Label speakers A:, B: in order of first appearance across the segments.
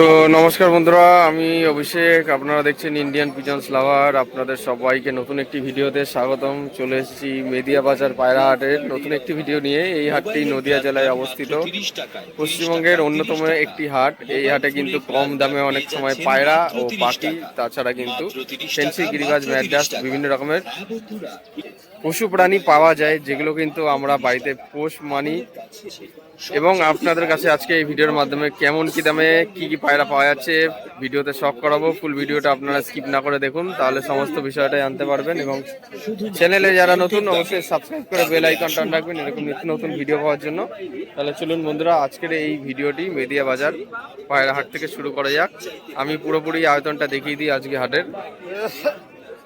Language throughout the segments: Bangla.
A: তো নমস্কার বন্ধুরা, আমি অভিষেক, আপনারা দেখছেন ইন্ডিয়ান পিজন্স লাভার আপনাদের সবাইকে নতুন একটি ভিডিওতে স্বাগতম। চলে এসেছি মেদিয়া বাজার পায়রা হাটের নতুন একটি ভিডিও নিয়ে। এই হাটটি নদিয়া জেলায় অবস্থিত। পশ্চিমবঙ্গের অন্যতম একটি হাট। এই হাটে কিন্তু কম দামে অনেক সময় পায়রা ও পাখি, তাছাড়া কিন্তু ফেন্সি গিরিবাজ, ম্যাডাস বিভিন্ন রকমের পশু প্রাণী পাওয়া যায়, যেগুলো কিন্তু আমরা বাড়িতে পোষ মানি। এবং আপনাদের কাছে আজকে এই ভিডিওর মাধ্যমে কেমন কি দামে কি কি পায়রা পাওয়া যাচ্ছে, ভিডিওতে শখ করাবো ফুল ভিডিওটা আপনারা স্কিপ না করে দেখুন, তাহলে সমস্ত বিষয়টাই জানতে পারবেন এবং চ্যানেলে যারা নতুন, অবশ্যই সাবস্ক্রাইব করে বেল আইকনটা অন রাখবেন, এরকম নিত্য নতুন ভিডিও পাওয়ার জন্য। তাহলে চলুন বন্ধুরা, আজকের এই ভিডিওটি মেদিয়া বাজার পায়রা হাট থেকে শুরু করা যাক। আমি পুরোপুরি আয়তনটা দেখিয়ে দিই আজকে হাটের।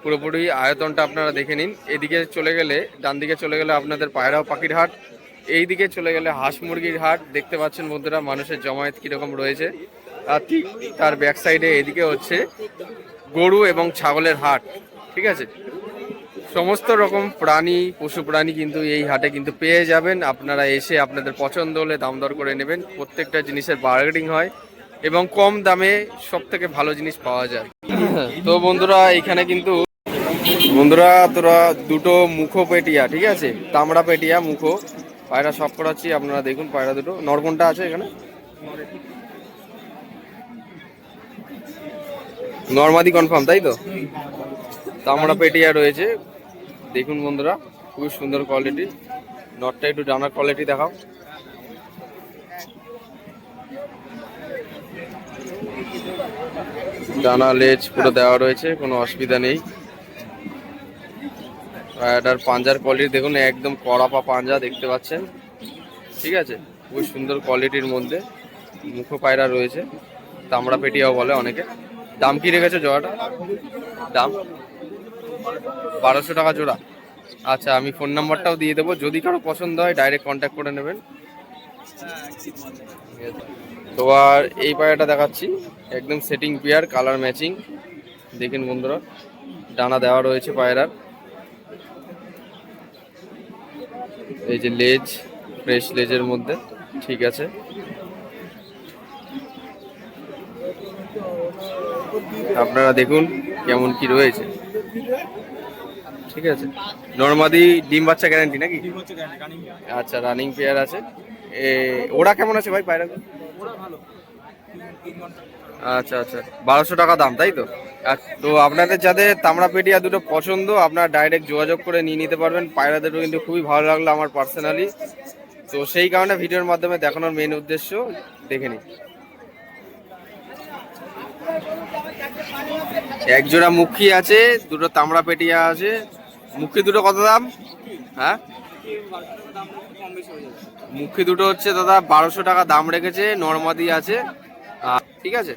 A: পুরোপুরি আয়তনটা আপনারা দেখে নিন। এদিকে চলে গেলে ডান দিকে চলে গেলে আপনাদের পায়রাও পাখির হাট। এই দিকে চলে গেলে হাঁস মুরগির হাট। দেখতে পাচ্ছেন বন্ধুরা, মানুষের জমায়েত কীরকম রয়েছে। আর ঠিক তার ব্যাক সাইডে এদিকে হচ্ছে গরু এবং ছাগলের হাট, ঠিক আছে? সমস্ত রকম প্রাণী, পশু প্রাণী কিন্তু এই হাটে কিন্তু পেয়ে যাবেন। আপনারা এসে আপনাদের পছন্দ হলে দাম দর করে নেবেন। প্রত্যেকটা জিনিসের বার্গেনিং হয় এবং কম দামে সব থেকে ভালো জিনিস পাওয়া যায়। তো বন্ধুরা, এখানে কিন্তু বন্ধুরা, তোরা দুটো মুখো পেটিয়া ঠিক আছে? তামড়া পেটিয়া মুখো। পায়রা সব করাচ্ছি, আপনারা দেখুন পায়রা দুটো। নরকনটা আছে এখানে। নর্মাদি কনফার্ম তাই তো? তামড়া পেটিয়া রয়েছে। দেখুন বন্ধুরা, খুবই সুন্দর কোয়ালিটি নটটা একটু ডানার কোয়ালিটি দেখাও। ডানা, লেজ পুরো দেওয়া রয়েছে, কোনো অসুবিধা নেই। এটার পাঞ্জার কোয়ালিটি দেখুন, একদম কড়াপা পাঞ্জা দেখতে পাচ্ছেন। ঠিক আছে? খুবই সুন্দর কোয়ালিটির মধ্যে মুখো পায়রা রয়েছে। তামড়া পেটিয়াও বলে অনেকে। দাম কি রেখেছে জোড়াটা? দাম? বারোশো টাকা জোড়া। আচ্ছা আমি ফোন নাম্বারটাও দিয়ে দেবো। যদি কারও পছন্দ হয় ডাইরেক্ট কন্ট্যাক্ট করে নেবেন। তো আর এই পায়রাটা দেখাচ্ছি। একদম সেটিং পেয়ার কালার ম্যাচিং দেখুন বন্ধুরা, ডানা দেওয়া রয়েছে পায়রার। এই যে লেজ ফ্রেশ লেজের মধ্যে ঠিক আছে। আপনারা দেখুন কেমন কি রয়েছে। ঠিক আছে। নর্মাদি ডিম বাচ্চা গ্যারান্টি নাকি? আচ্ছা রানিং পেয়ার আছে। ওরা কেমন আছে ভাই পায়রা? আচ্ছা আচ্ছা। বারোশো টাকা দাম, তাই তো? তো আপনাদের যাদের তামড়া পেটিয়া দুটো পছন্দ, আপনারা ডাইরেক্ট যোগাযোগ করে নিয়ে নিতে পারবেন। পায়রা দুটো কিন্তু খুবই ভালো লাগল আমার পার্সোনালি তো সেই কারণে ভিডিওর মাধ্যমে দেখানোর মেন উদ্দেশ্য দেখে নিই। এক জোড়া মুখী আছে, দুটো তামড়া পেটিয়া আছে। মুখী দুটো কত দাম? হ্যাঁ? মুখী দুটো হচ্ছে দাদা বারোশো টাকা দাম রেখেছে, নর্মাদি আছে। ঠিক আছে?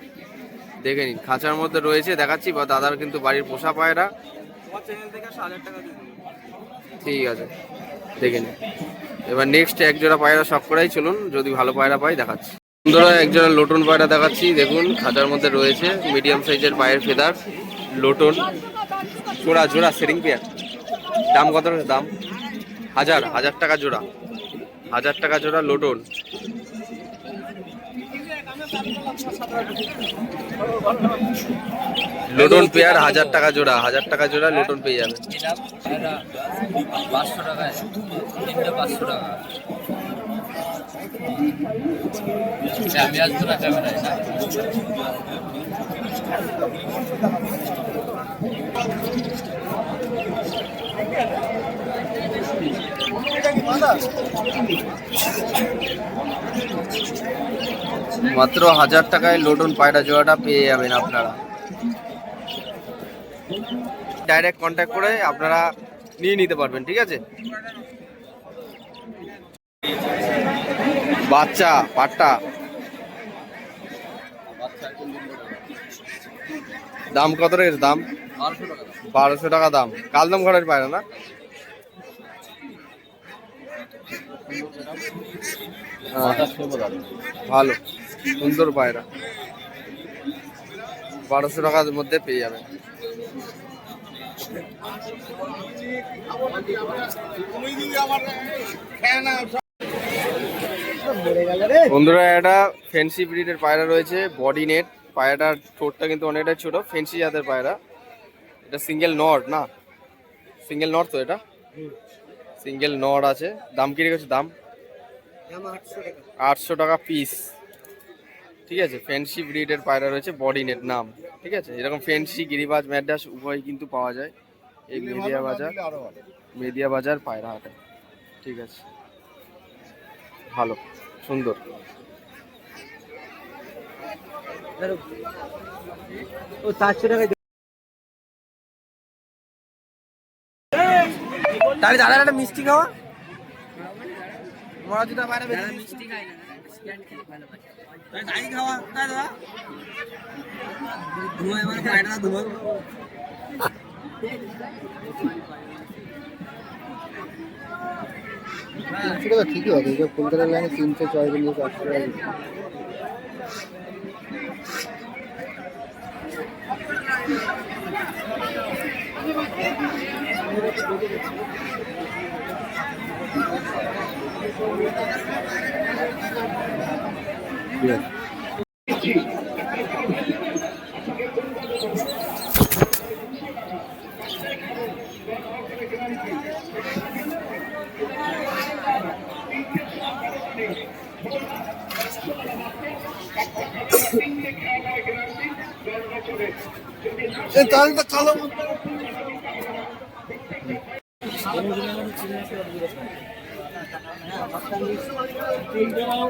A: দেখে নিন। খাঁচার মধ্যে রয়েছে, দেখাচ্ছি, বা দাদার কিন্তু বাড়ির পোষা পায়রা। ঠিক আছে, দেখে নিন। এবার নেক্সট এক জোড়া পায়রা সব করাই, চলুন, যদি ভালো পায়রা পাই, দেখাচ্ছি। সুন্দর এক জোড়া লোটন পায়রা দেখাচ্ছি, দেখুন, খাঁচার মধ্যে রয়েছে মিডিয়াম সাইজের পায়ের ফেদার লোটন। জোড়া জোড়া সেটিং পেয়ার দাম কত দাম? হাজার হাজার টাকা জোড়া। হাজার টাকা জোড়া লোটন। লোটন পেয়ার হাজার টাকা জোড়া হাজার টাকা জোড়া লোটন পেয়ে যাবে। মাত্র হাজার টাকায় লোটন পায়রা জোড়াটা পেয়ে যাবেন আপনারা। ডাইরেক্ট কন্ট্যাক্ট করে আপনারা নিয়ে নিতে পারবেন ঠিক আছে? বাচ্চা পাট্টা। দাম কত রেখেছে দাম?
B: বারোশো টাকা
A: বারোশো টাকা দাম ঘরের পায়রা না? হ্যাঁ, ভালো। সুন্দর পায়রা। বারোশো টাকার মধ্যে পেয়ে যাবেন। বন্ধুরা একটা ফেন্সি ব্রিডের পায়রা রয়েছে বডি নেট পায়রাটার ঠোঁটটা কিন্তু অনেকটাই ছোট ফেন্সি জাতের পায়রা। এটা সিঙ্গেল নট না? সিঙ্গেল নট তো এটা? সিঙ্গেল নট আছে। দাম কি রেখেছে? দাম? আটশো টাকা। পিস ঠিক আছে ফেন্সি ব্রিডের পায়রা রয়েছে বডি নেট নাম ঠিক আছে? এরকম ফ্যান্সি গিরিবাজ ম্যাডাস উভয় কিন্তু পাওয়া যায়। এই মেদিয়া বাজার মেদিয়া বাজার পায়রা হাটে ঠিক আছে? ভালো সুন্দর।
C: ও চারশো টাকা তাহলে দাদার একটা মিষ্টি খাওয়া? বড় দুটা বাইরে মিষ্টি খাই না
D: ঠিকই আছে এই যে কলকাতার লাইনে তিনশো চয়চল্লিশ চারশো টাকা Evet. E tane de kalamın ঠিক আছে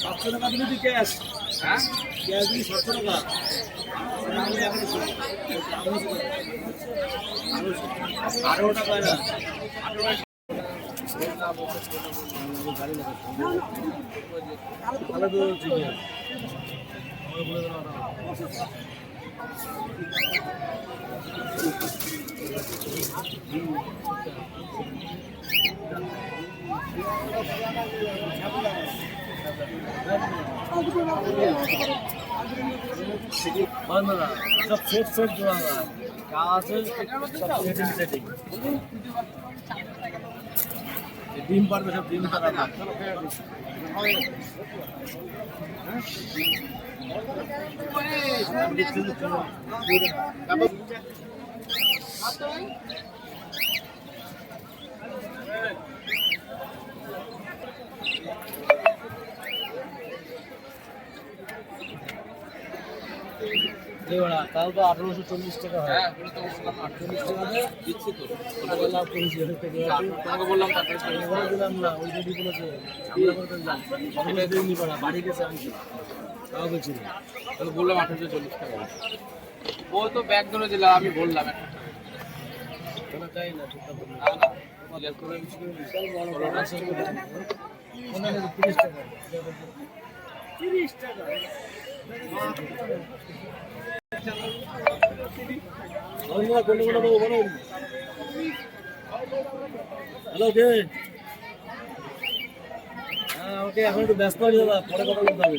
C: সাতশো টাকা দিলে তুই ক্যাশ হ্যাঁ ক্যাশ দিলি সাতশো টাকা আরও টাকা না সব সেট সেট জোড়া কাজ সেটিং সেটিং ডিম পারবে সব ডিম তারা জোড়া চল্লিশ টাকা হয়।
B: হ্যাঁ,
C: চল্লিশ টাকা। দিলাম না ওই যদি বাড়ি গেছে আমি তাও বলছি
B: তাহলে বললাম আঠারোশো চল্লিশ টাকা। ও তো ব্যাগ ধরে দিলাম আমি বললাম একটা।
C: চাই না
B: না
C: তিরিশ টাকা। তিরিশ টাকা। হ্যালো কে হ্যাঁ ওকে এখন একটু ব্যস্ত আছি দাদা পরে কথা বলতে হবে।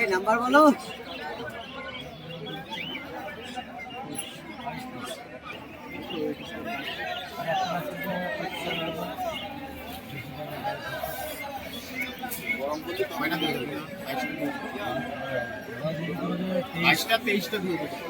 E: এই নাম্বার বলো।
C: আজটা তেইশটা দিয়ে দেবো।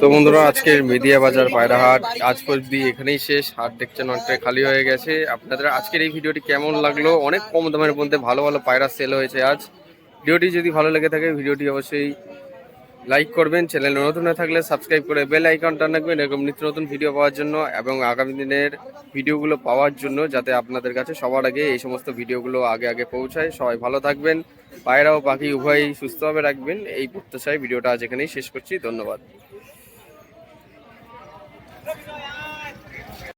C: তো
A: বন্ধুরা, আজকের মিডিয়া বাজার পায়রা হাট আজ পর্যন্ত এখানেই শেষ। হাট দেখছেন অনেকটাই খালি হয়ে গেছে। আপনাদের আজকের এই ভিডিওটি কেমন লাগল? অনেক কম দামের মধ্যে ভালো ভালো পায়রা সেল হয়েছে আজ। ভিডিওটি যদি ভালো লেগে থাকে, ভিডিওটি অবশ্যই লাইক করবেন চ্যানেল নতুন হয়ে থাকলে সাবস্ক্রাইব করে বেল আইকনটা রাখবেন, এরকম নিত্য নতুন ভিডিও পাওয়ার জন্য এবং আগামী দিনের ভিডিওগুলো পাওয়ার জন্য যাতে আপনাদের কাছে সবার আগে এই সমস্ত ভিডিওগুলো আগে আগে পৌঁছায়। সবাই ভালো থাকবেন, পায়রা ও পাখি উভয়ই সুস্থভাবে রাখবেন। এই প্রত্যাশায় ভিডিওটা আজ এখানেই শেষ করছি। ধন্যবাদ।